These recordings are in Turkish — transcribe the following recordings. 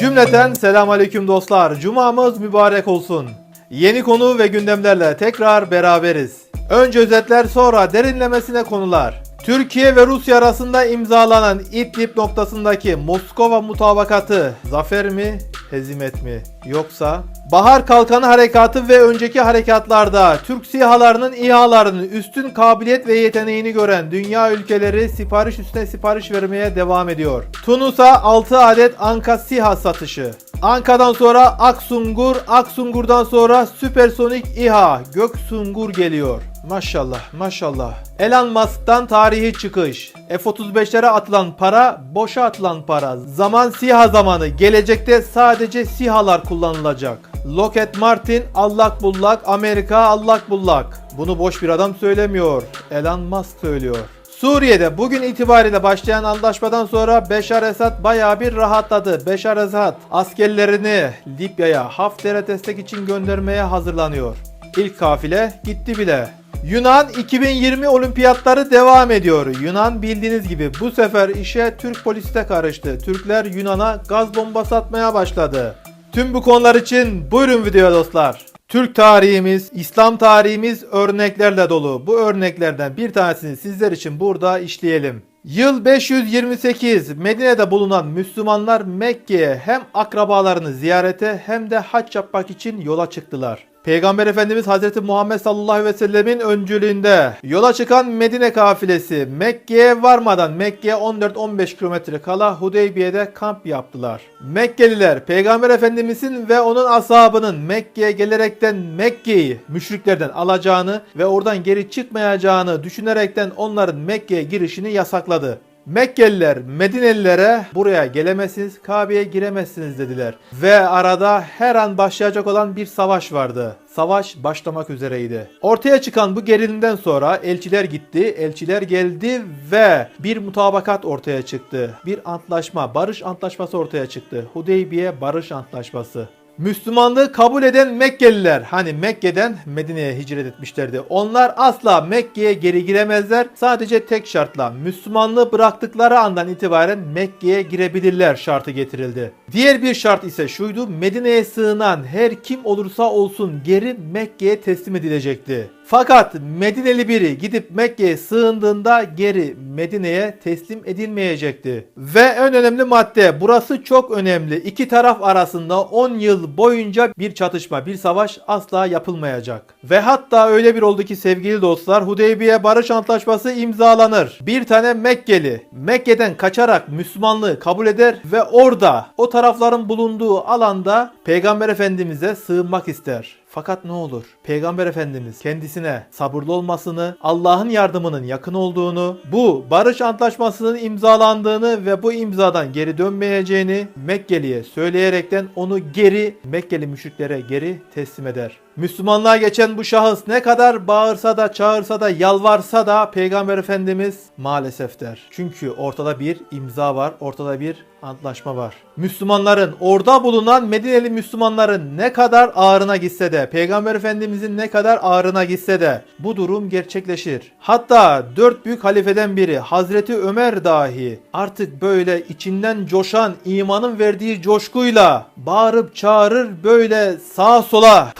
Cümleten selam aleyküm dostlar. Cumamız mübarek olsun. Yeni konu ve gündemlerle tekrar beraberiz. Önce özetler sonra derinlemesine konular. Türkiye ve Rusya arasında imzalanan İdlib noktasındaki Moskova mutabakatı zafer mi, hezimet mi? Yoksa Bahar Kalkanı Harekatı ve önceki harekatlarda Türk SİHA'larının İHA'larının üstün kabiliyet ve yeteneğini gören dünya ülkeleri sipariş üstüne sipariş vermeye devam ediyor. Tunus'a 6 adet Anka SİHA satışı. Anka'dan sonra Aksungur, Aksungur'dan sonra süpersonik İHA Göksungur geliyor. Maşallah maşallah. Elon Musk'tan tarihi çıkış. F-35'lere atılan para boşa atılan para. Zaman SİHA zamanı. Gelecekte sadece SİHA'lar kullanılacak. Lockheed Martin allak bullak, Amerika allak bullak. Bunu boş bir adam söylemiyor. Elon Musk söylüyor. Suriye'de bugün itibariyle başlayan anlaşmadan sonra Beşar Esad bayağı bir rahatladı. Beşar Esad askerlerini Libya'ya Hafter'e destek için göndermeye hazırlanıyor. İlk kafile gitti bile. Yunan 2020 olimpiyatları devam ediyor. Yunan bildiğiniz gibi bu sefer işe Türk polisi de karıştı. Türkler Yunan'a gaz bombası atmaya başladı. Tüm bu konular için buyurun videoya dostlar. Türk tarihimiz, İslam tarihimiz örneklerle dolu. Bu örneklerden bir tanesini sizler için burada işleyelim. Yıl 528 Medine'de bulunan Müslümanlar Mekke'ye hem akrabalarını ziyarete hem de hac yapmak için yola çıktılar. Peygamber Efendimiz Hazreti Muhammed sallallahu aleyhi ve sellemin öncülüğünde yola çıkan Medine kafilesi Mekke'ye varmadan Mekke'ye 14-15 kilometre kala Hudeybiye'de kamp yaptılar. Mekkeliler Peygamber Efendimizin ve onun ashabının Mekke'ye gelerekten Mekke'yi müşriklerden alacağını ve oradan geri çıkmayacağını düşünerekten onların Mekke'ye girişini yasakladı. Mekkeliler Medinelilere buraya gelemezsiniz, Kabe'ye giremezsiniz dediler. Ve arada her an başlayacak olan bir savaş vardı. Savaş başlamak üzereydi. Ortaya çıkan bu gerilimden sonra elçiler gitti, elçiler geldi ve bir mutabakat ortaya çıktı. Bir antlaşma, barış antlaşması ortaya çıktı. Hudeybiye Barış Antlaşması. Müslümanlığı kabul eden Mekkeliler hani Mekke'den Medine'ye hicret etmişlerdi. Onlar asla Mekke'ye geri giremezler. Sadece tek şartla Müslümanlığı bıraktıkları andan itibaren Mekke'ye girebilirler şartı getirildi. Diğer bir şart ise şuydu. Medine'ye sığınan her kim olursa olsun geri Mekke'ye teslim edilecekti. Fakat Medineli biri gidip Mekke'ye sığındığında geri Medine'ye teslim edilmeyecekti. Ve en önemli madde burası çok önemli. İki taraf arasında 10 yıl boyunca bir çatışma, bir savaş asla yapılmayacak. Ve hatta öyle bir oldu ki sevgili dostlar Hudeybiye Barış Antlaşması imzalanır. Bir tane Mekkeli Mekke'den kaçarak Müslümanlığı kabul eder ve orada o tarafların bulunduğu alanda Peygamber Efendimiz'e sığınmak ister. Fakat ne olur? Peygamber Efendimiz kendisine sabırlı olmasını, Allah'ın yardımının yakın olduğunu, bu barış antlaşmasının imzalandığını ve bu imzadan geri dönmeyeceğini Mekkeli'ye söyleyerekten onu geri Mekkeli müşriklere geri teslim eder. Müslümanlığa geçen bu şahıs ne kadar bağırsa da çağırsa da yalvarsa da Peygamber Efendimiz maalesef der. Çünkü ortada bir imza var, ortada bir antlaşma var. Müslümanların, orada bulunan Medineli Müslümanların ne kadar ağrına gitse de, Peygamber Efendimizin ne kadar ağrına gitse de bu durum gerçekleşir. Hatta dört büyük halifeden biri Hazreti Ömer dahi artık böyle içinden coşan imanın verdiği coşkuyla bağırıp çağırır böyle sağa sola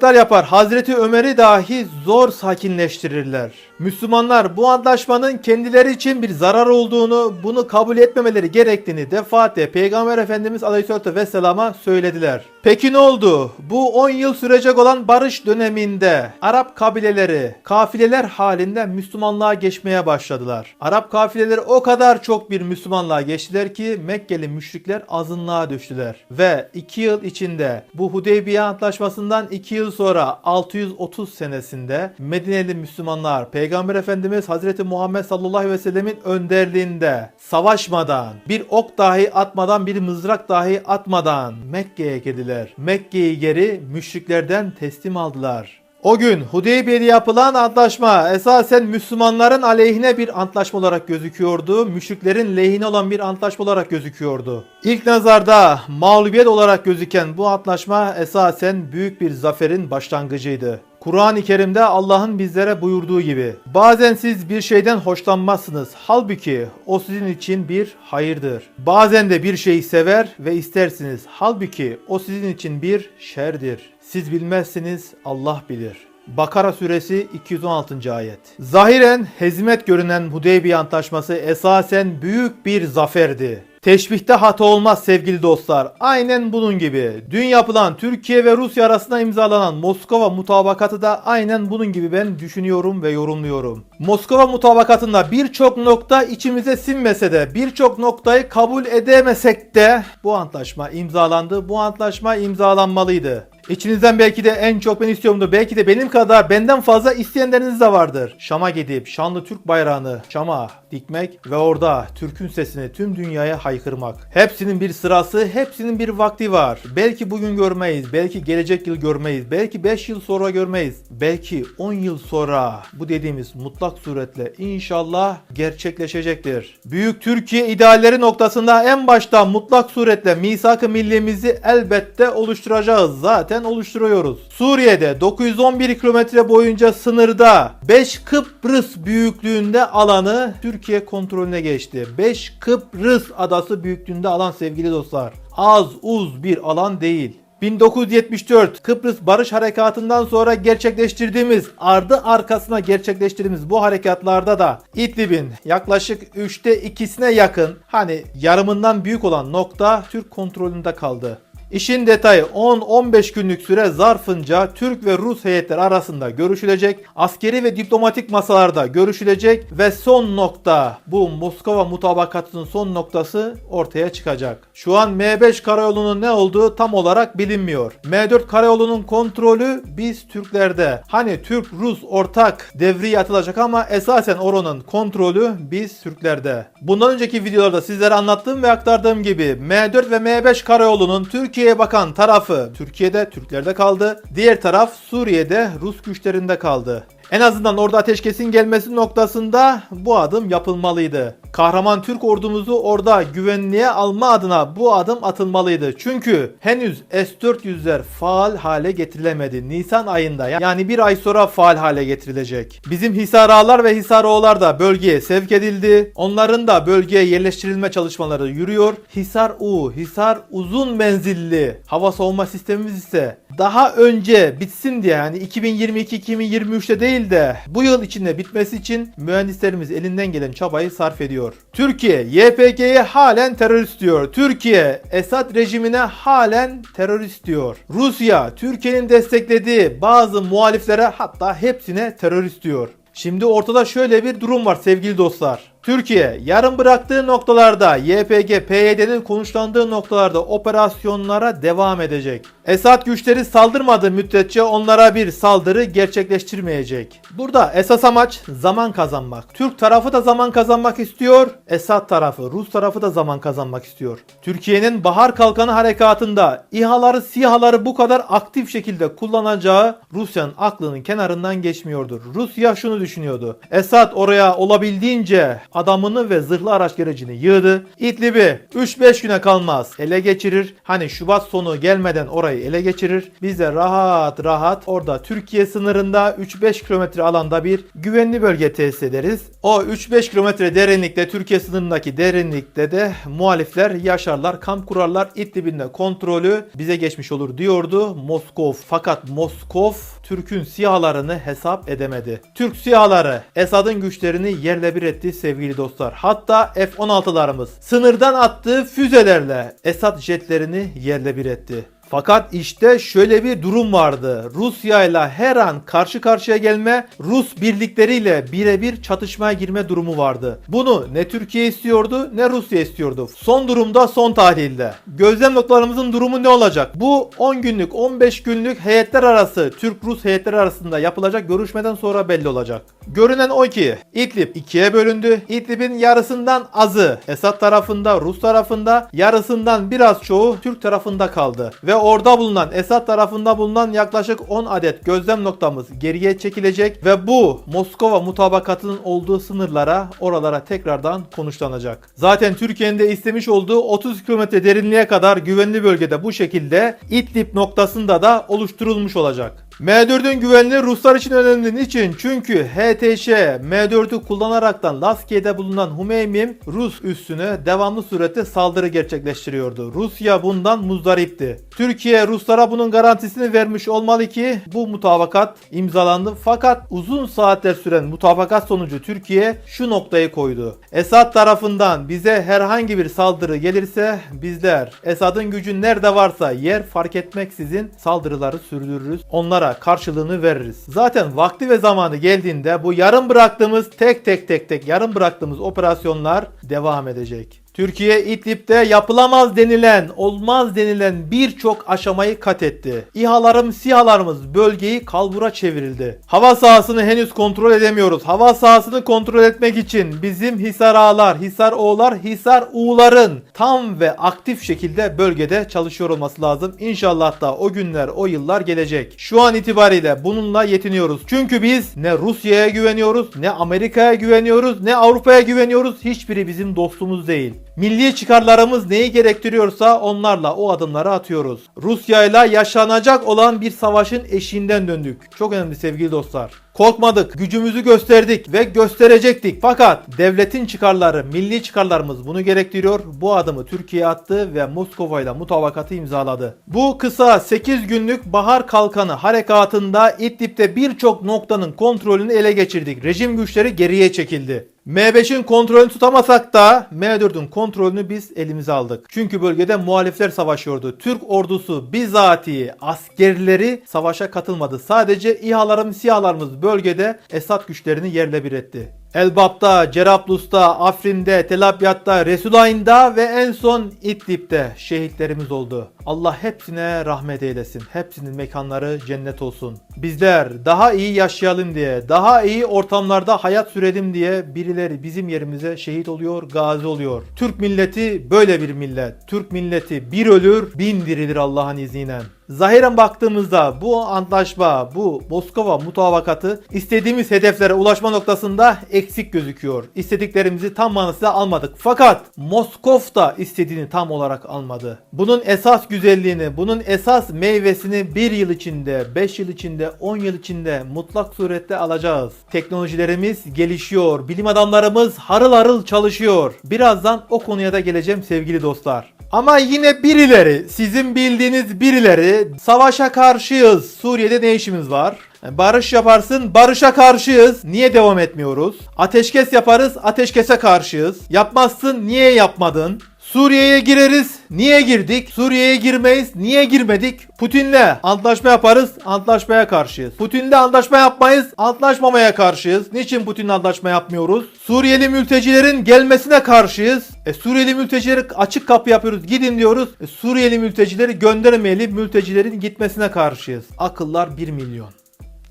taşkınlıklar yapar. Hazreti Ömer'i dahi zor sakinleştirirler. Müslümanlar bu antlaşmanın kendileri için bir zarar olduğunu, bunu kabul etmemeleri gerektiğini defaatle Peygamber Efendimiz Aleyhisselatü Vesselam'a söylediler. Peki ne oldu? Bu 10 yıl sürecek olan barış döneminde Arap kabileleri kafileler halinde Müslümanlığa geçmeye başladılar. Arap kafileleri o kadar çok bir Müslümanlığa geçtiler ki Mekkeli müşrikler azınlığa düştüler. Ve 2 yıl içinde bu Hudeybiye Antlaşması'ndan 2 yıl sonra 630 senesinde Medineli Müslümanlar Peygamber Efendimiz Hazreti Muhammed sallallahu aleyhi ve sellemin önderliğinde savaşmadan, bir ok dahi atmadan, bir mızrak dahi atmadan Mekke'ye girdiler. Mekke'yi geri müşriklerden teslim aldılar. O gün Hudeybiye'de yapılan antlaşma esasen Müslümanların aleyhine bir antlaşma olarak gözüküyordu. Müşriklerin lehine olan bir antlaşma olarak gözüküyordu. İlk nazarda mağlubiyet olarak gözüken bu antlaşma esasen büyük bir zaferin başlangıcıydı. Kur'an-ı Kerim'de Allah'ın bizlere buyurduğu gibi bazen siz bir şeyden hoşlanmazsınız. Halbuki o sizin için bir hayırdır. Bazen de bir şeyi sever ve istersiniz. Halbuki o sizin için bir şerdir. Siz bilmezsiniz Allah bilir. Bakara suresi 216. ayet. Zahiren hezmet görünen Hudeybiye Antlaşması esasen büyük bir zaferdi. Teşbihte hata olmaz sevgili dostlar. Aynen bunun gibi. Dün yapılan Türkiye ve Rusya arasında imzalanan Moskova mutabakatı da aynen bunun gibi ben düşünüyorum ve yorumluyorum. Moskova mutabakatında birçok nokta içimize sinmese de birçok noktayı kabul edemesek de bu antlaşma imzalandı. Bu antlaşma imzalanmalıydı. İçinizden belki de en çok ben istiyorumdur. Belki de benim kadar benden fazla isteyenleriniz de vardır. Şam'a gidip şanlı Türk bayrağını Şam'a dikmek ve orada Türk'ün sesini tüm dünyaya haykırmak. Hepsinin bir sırası, hepsinin bir vakti var. Belki bugün görmeyiz, belki gelecek yıl görmeyiz, belki 5 yıl sonra görmeyiz, belki 10 yıl sonra bu dediğimiz mutlak suretle inşallah gerçekleşecektir. Büyük Türkiye idealleri noktasında en başta mutlak suretle misak-ı millimizi elbette oluşturacağız. Zaten oluşturuyoruz. Suriye'de 911 kilometre boyunca sınırda 5 Kıbrıs büyüklüğünde alanı Türkiye kontrolüne geçti. 5 Kıbrıs adası büyüklüğünde alan sevgili dostlar. Az uz bir alan değil. 1974 Kıbrıs Barış Harekatı'ndan sonra gerçekleştirdiğimiz, ardı arkasına gerçekleştirdiğimiz bu harekatlarda da İdlib'in yaklaşık 3'te 2'sine yakın hani yarımından büyük olan nokta Türk kontrolünde kaldı. İşin detayı 10-15 günlük süre zarfınca Türk ve Rus heyetler arasında görüşülecek, askeri ve diplomatik masalarda görüşülecek ve son nokta bu Moskova mutabakatının son noktası ortaya çıkacak. Şu an M5 karayolunun ne olduğu tam olarak bilinmiyor. M4 karayolunun kontrolü biz Türklerde. Hani Türk-Rus ortak devriye atılacak ama esasen oranın kontrolü biz Türklerde. Bundan önceki videolarda sizlere anlattığım ve aktardığım gibi M4 ve M5 karayolunun Türkiye Türkiye'ye bakan tarafı Türkiye'de Türklerde kaldı. Diğer taraf Suriye'de Rus güçlerinde kaldı. En azından orada ateşkesin gelmesi noktasında bu adım yapılmalıydı. Kahraman Türk ordumuzu orada güvenliğe alma adına bu adım atılmalıydı. Çünkü henüz S-400'ler faal hale getirilemedi. Nisan ayında yani bir ay sonra faal hale getirilecek. Bizim Hisar Ağlar ve Hisar Oğlar da bölgeye sevk edildi. Onların da bölgeye yerleştirilme çalışmaları yürüyor. Hisar U, Hisar uzun menzilli hava savunma sistemimiz ise daha önce bitsin diye yani 2022-2023'te değil de bu yıl içinde bitmesi için mühendislerimiz elinden gelen çabayı sarf ediyor. Türkiye YPG'ye halen terörist diyor. Türkiye Esad rejimine halen terörist diyor. Rusya Türkiye'nin desteklediği bazı muhaliflere hatta hepsine terörist diyor. Şimdi ortada şöyle bir durum var sevgili dostlar. Türkiye yarım bıraktığı noktalarda YPG, PYD'nin konuşlandığı noktalarda operasyonlara devam edecek. Esad güçleri saldırmadığı müddetçe onlara bir saldırı gerçekleştirmeyecek. Burada esas amaç zaman kazanmak. Türk tarafı da zaman kazanmak istiyor. Esad tarafı, Rus tarafı da zaman kazanmak istiyor. Türkiye'nin Bahar Kalkanı harekatında İHA'ları, SİHA'ları bu kadar aktif şekilde kullanacağı Rusya'nın aklının kenarından geçmiyordur. Rusya şunu düşünüyordu. Esad oraya olabildiğince adamını ve zırhlı araç gerecini yığdı. İdlib'i 3-5 güne kalmaz ele geçirir. Hani Şubat sonu gelmeden orayı ele geçirir. Biz de rahat rahat orada Türkiye sınırında 3-5 kilometre alanda bir güvenli bölge tesis ederiz. O 3-5 kilometre derinlikte Türkiye sınırındaki derinlikte de muhalifler yaşarlar, kamp kurarlar. İdlib'in de kontrolü bize geçmiş olur diyordu Moskov. Fakat Moskov Türk'ün sihalarını hesap edemedi. Türk sihaları Esad'ın güçlerini yerle bir etti sevgili dostlar. Hatta F-16'larımız sınırdan attığı füzelerle Esad jetlerini yerle bir etti. Fakat işte şöyle bir durum vardı. Rusya ile her an karşı karşıya gelme, Rus birlikleriyle birebir çatışmaya girme durumu vardı. Bunu ne Türkiye istiyordu ne Rusya istiyordu. Son durumda son tahlilde. Gözlem noktalarımızın durumu ne olacak? Bu 10 günlük 15 günlük heyetler arası Türk-Rus heyetler arasında yapılacak görüşmeden sonra belli olacak. Görünen o ki İdlib ikiye bölündü. İdlib'in yarısından azı Esad tarafında, Rus tarafında, yarısından biraz çoğu Türk tarafında kaldı. Ve orada bulunan Esad tarafında bulunan yaklaşık 10 adet gözlem noktamız geriye çekilecek ve bu Moskova mutabakatının olduğu sınırlara oralara tekrardan konuşlanacak. Zaten Türkiye'nin de istemiş olduğu 30 kilometre derinliğe kadar güvenli bölgede bu şekilde İdlib noktasında da oluşturulmuş olacak. M4'ün güvenliği Ruslar için önemli. Niçin? Çünkü HTŞ M4'ü kullanaraktan Laskiye'de bulunan Humeymim Rus üssüne devamlı surette saldırı gerçekleştiriyordu. Rusya bundan muzdaripti. Türkiye Ruslara bunun garantisini vermiş olmalı ki bu mutabakat imzalandı. Fakat uzun saatler süren mutabakat sonucu Türkiye şu noktayı koydu. Esad tarafından bize herhangi bir saldırı gelirse bizler Esad'ın gücü nerede varsa yer fark etmeksizin saldırıları sürdürürüz. Onlara karşılığını veririz. Zaten vakti ve zamanı geldiğinde bu yarım bıraktığımız tek tek tek tek yarım bıraktığımız operasyonlar devam edecek. Türkiye İdlib'de yapılamaz denilen, olmaz denilen birçok aşamayı kat etti. İHA'larım, SİHA'larımız bölgeyi kalbura çevirildi. Hava sahasını henüz kontrol edemiyoruz. Hava sahasını kontrol etmek için bizim Hisar Ağlar, Hisar O'lar, Hisar U'ların tam ve aktif şekilde bölgede çalışıyor olması lazım. İnşallah da o günler, o yıllar gelecek. Şu an itibariyle bununla yetiniyoruz. Çünkü biz ne Rusya'ya güveniyoruz, ne Amerika'ya güveniyoruz, ne Avrupa'ya güveniyoruz. Hiçbiri bizim dostumuz değil. Milli çıkarlarımız neyi gerektiriyorsa onlarla o adımları atıyoruz. Rusya ile yaşanacak olan bir savaşın eşiğinden döndük. Çok önemli sevgili dostlar. Korkmadık, gücümüzü gösterdik ve gösterecektik. Fakat devletin çıkarları, milli çıkarlarımız bunu gerektiriyor. Bu adımı Türkiye attı ve Moskova ile mutabakatı imzaladı. Bu kısa 8 günlük Bahar Kalkanı harekatında İdlib'de birçok noktanın kontrolünü ele geçirdik. Rejim güçleri geriye çekildi. M5'in kontrolünü tutamasak da M4'ün kontrolünü biz elimize aldık. Çünkü bölgede muhalifler savaşıyordu. Türk ordusu bizatihi askerleri savaşa katılmadı. Sadece İHA'larımız, SİHA'larımız bölgede Esad güçlerini yerle bir etti. Elbap'ta, Cerablus'ta, Afrin'de, Tel Abyad'da, Resulayn'da ve en son İdlib'de şehitlerimiz oldu. Allah hepsine rahmet eylesin. Hepsinin mekanları cennet olsun. Bizler daha iyi yaşayalım diye, daha iyi ortamlarda hayat sürelim diye birileri bizim yerimize şehit oluyor, gazi oluyor. Türk milleti böyle bir millet. Türk milleti bir ölür, bin dirilir Allah'ın izniyle. Zahiren baktığımızda bu antlaşma, bu Moskova mutabakatı istediğimiz hedeflere ulaşma noktasında eksik gözüküyor. İstediklerimizi tam manasıyla almadık. Fakat Moskov da istediğini tam olarak almadı. Bunun esas güzelliğini, bunun esas meyvesini bir yıl içinde, 5 yıl içinde, 10 yıl içinde mutlak surette alacağız. Teknolojilerimiz gelişiyor. Bilim adamlarımız harıl harıl çalışıyor. Birazdan o konuya da geleceğim sevgili dostlar. Ama yine birileri, sizin bildiğiniz birileri savaşa karşıyız. Suriye'de ne işimiz var? Barış yaparsın, barışa karşıyız. Niye devam etmiyoruz? Ateşkes yaparız, ateşkese karşıyız. Yapmazsın, niye yapmadın? Suriye'ye gireriz. Niye girdik? Suriye'ye girmeyiz. Niye girmedik? Putin'le antlaşma yaparız. Antlaşmaya karşıyız. Putin'le antlaşma yapmayız. Antlaşmamaya karşıyız. Niçin Putin'le antlaşma yapmıyoruz? Suriyeli mültecilerin gelmesine karşıyız. E, Suriyeli mültecileri açık kapı yapıyoruz. Gidin diyoruz. E, Suriyeli mültecileri göndermeyelim. Mültecilerin gitmesine karşıyız. Akıllar 1 milyon.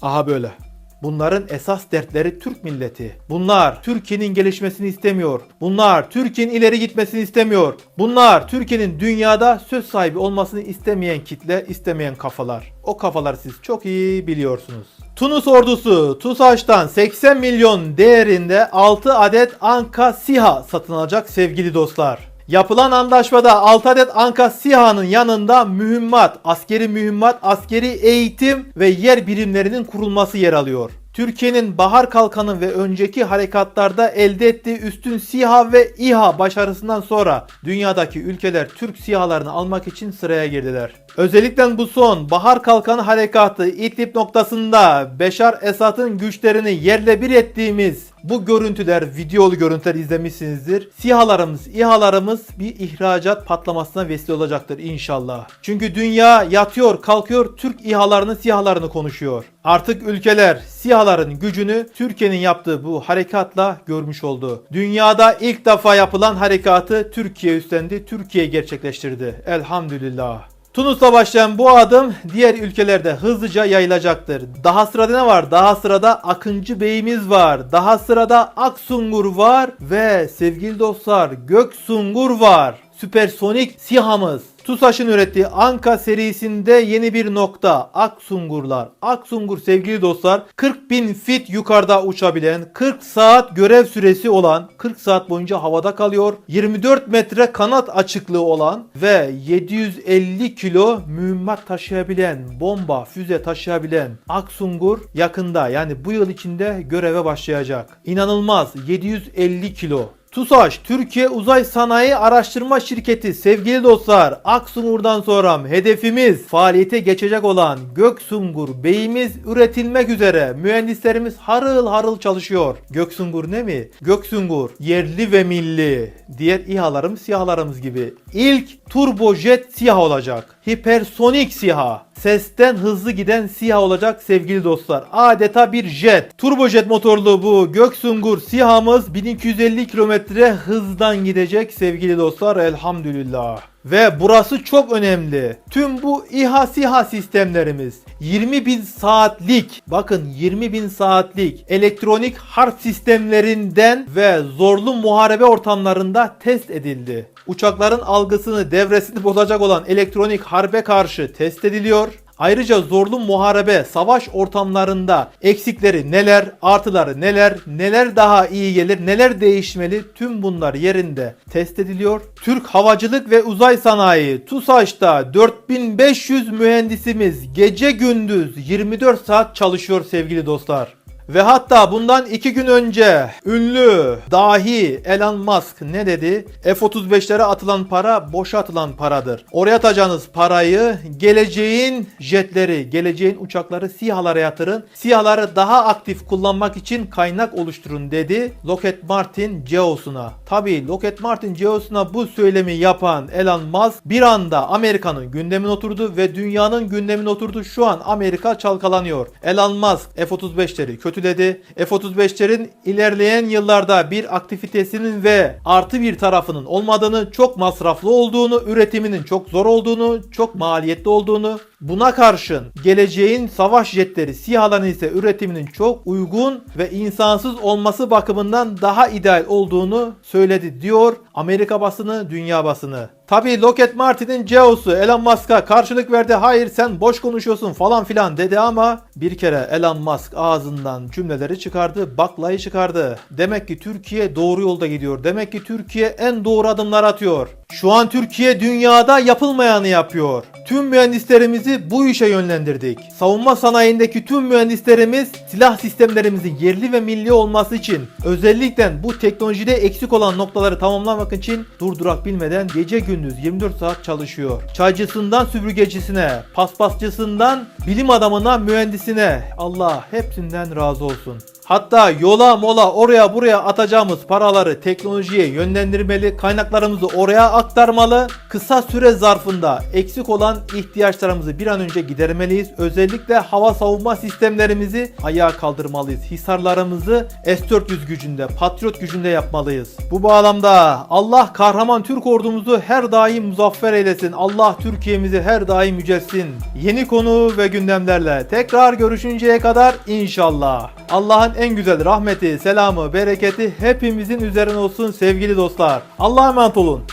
Aha böyle. Bunların esas dertleri Türk milleti. Bunlar Türkiye'nin gelişmesini istemiyor. Bunlar Türkiye'nin ileri gitmesini istemiyor. Bunlar Türkiye'nin dünyada söz sahibi olmasını istemeyen kitle, istemeyen kafalar. O kafalar siz çok iyi biliyorsunuz. Tunus ordusu TUSAŞ'tan 80 milyon değerinde 6 adet Anka SİHA satın alacak sevgili dostlar. Yapılan anlaşmada 6 adet Anka SİHA'nın yanında mühimmat, askeri mühimmat, askeri eğitim ve yer birimlerinin kurulması yer alıyor. Türkiye'nin Bahar Kalkanı ve önceki harekatlarda elde ettiği üstün SİHA ve İHA başarısından sonra dünyadaki ülkeler Türk SİHA'larını almak için sıraya girdiler. Özellikle bu son Bahar Kalkanı harekatı İdlib noktasında Beşar Esad'ın güçlerini yerle bir ettiğimiz bu görüntüler, videolu görüntüler izlemişsinizdir. SİHA'larımız, İHA'larımız bir ihracat patlamasına vesile olacaktır inşallah. Çünkü dünya yatıyor, kalkıyor, Türk İHA'larını, SİHA'larını konuşuyor. Artık ülkeler SİHA'ların gücünü Türkiye'nin yaptığı bu harekatla görmüş oldu. Dünyada ilk defa yapılan harekatı Türkiye üstlendi, Türkiye gerçekleştirdi. Elhamdülillah. Tunus'la başlayan bu adım diğer ülkelerde hızlıca yayılacaktır. Daha sırada ne var? Daha sırada Akıncı Bey'imiz var. Daha sırada Aksungur var ve sevgili dostlar Göksungur var. süpersonik SİHA'mız. TUSAŞ'ın ürettiği Anka serisinde yeni bir nokta. Aksungurlar. Aksungur sevgili dostlar 40 bin fit yukarıda uçabilen 40 saat görev süresi olan 40 saat boyunca havada kalıyor. 24 metre kanat açıklığı olan ve 750 kilo mühimmat taşıyabilen bomba füze taşıyabilen Aksungur yakında yani bu yıl içinde göreve başlayacak. İnanılmaz 750 kilo. TUSAŞ Türkiye Uzay Sanayi Araştırma Şirketi sevgili dostlar Aksungur'dan sonra hedefimiz faaliyete geçecek olan Göksungur beyimiz üretilmek üzere mühendislerimiz harıl harıl çalışıyor. Göksungur ne mi? Göksungur yerli ve milli diğer İHA'larımız SİHA'larımız gibi ilk turbojet SİHA olacak. Hipersonik SİHA. Sesten hızlı giden SİHA olacak sevgili dostlar. Adeta bir jet. Turbojet motorlu bu Göksungur SİHA'mız 1250 kilometre hızdan gidecek sevgili dostlar elhamdülillah. Ve burası çok önemli. Tüm bu İHA SİHA sistemlerimiz 20 bin saatlik bakın 20 bin saatlik elektronik harp sistemlerinden ve zorlu muharebe ortamlarında test edildi. Uçakların algısını devresini bozacak olan elektronik harbe karşı test ediliyor. Ayrıca zorlu muharebe, savaş ortamlarında eksikleri neler, artıları neler, neler daha iyi gelir, neler değişmeli tüm bunlar yerinde test ediliyor. Türk Havacılık ve Uzay Sanayi TUSAŞ'ta 4500 mühendisimiz gece gündüz 24 saat çalışıyor sevgili dostlar. Ve hatta bundan iki gün önce ünlü dahi Elon Musk ne dedi? F-35'lere atılan para boşa atılan paradır. Oraya atacağınız parayı geleceğin jetleri, geleceğin uçakları SİHA'lara yatırın. SİHA'ları daha aktif kullanmak için kaynak oluşturun dedi Lockheed Martin CEO'suna. Tabi Lockheed Martin CEO'suna bu söylemi yapan Elon Musk bir anda Amerika'nın gündemine oturdu ve dünyanın gündemine oturdu. Şu an Amerika çalkalanıyor. Elon Musk F-35'leri kötüledi. F-35'lerin ilerleyen yıllarda bir aktivitesinin ve artı bir tarafının olmadığını, çok masraflı olduğunu, üretiminin çok zor olduğunu, çok maliyetli olduğunu, Buna karşın geleceğin savaş jetleri SİHA'ların ise üretiminin çok uygun ve insansız olması bakımından daha ideal olduğunu söyledi diyor Amerika basını, dünya basını. Tabi Lockheed Martin'in CEO'su Elon Musk'a karşılık verdi. Hayır sen boş konuşuyorsun falan filan dedi ama bir kere Elon Musk ağzından cümleleri çıkardı, baklayı çıkardı. Demek ki Türkiye doğru yolda gidiyor. Demek ki Türkiye en doğru adımlar atıyor. Şu an Türkiye dünyada yapılmayanı yapıyor. Tüm mühendislerimizi bu işe yönlendirdik. Savunma sanayindeki tüm mühendislerimiz silah sistemlerimizin yerli ve milli olması için özellikle bu teknolojide eksik olan noktaları tamamlamak için durdurak bilmeden gece gündüz 24 saat çalışıyor. Çaycısından süpürgecisine, paspasçısından bilim adamına, mühendisine Allah hepsinden razı olsun. Hatta yola mola oraya buraya atacağımız paraları teknolojiye yönlendirmeli, kaynaklarımızı oraya aktarmalı. Kısa süre zarfında eksik olan ihtiyaçlarımızı bir an önce gidermeliyiz. Özellikle hava savunma sistemlerimizi ayağa kaldırmalıyız. Hisarlarımızı S-400 gücünde, Patriot gücünde yapmalıyız. Bu bağlamda Allah kahraman Türk ordumuzu her daim muzaffer eylesin. Allah Türkiye'mizi her daim yücelsin. Yeni konu ve gündemlerle tekrar görüşünceye kadar inşallah. Allah'ın en güzel rahmeti, selamı, bereketi hepimizin üzerine olsun sevgili dostlar. Allah'a emanet olun.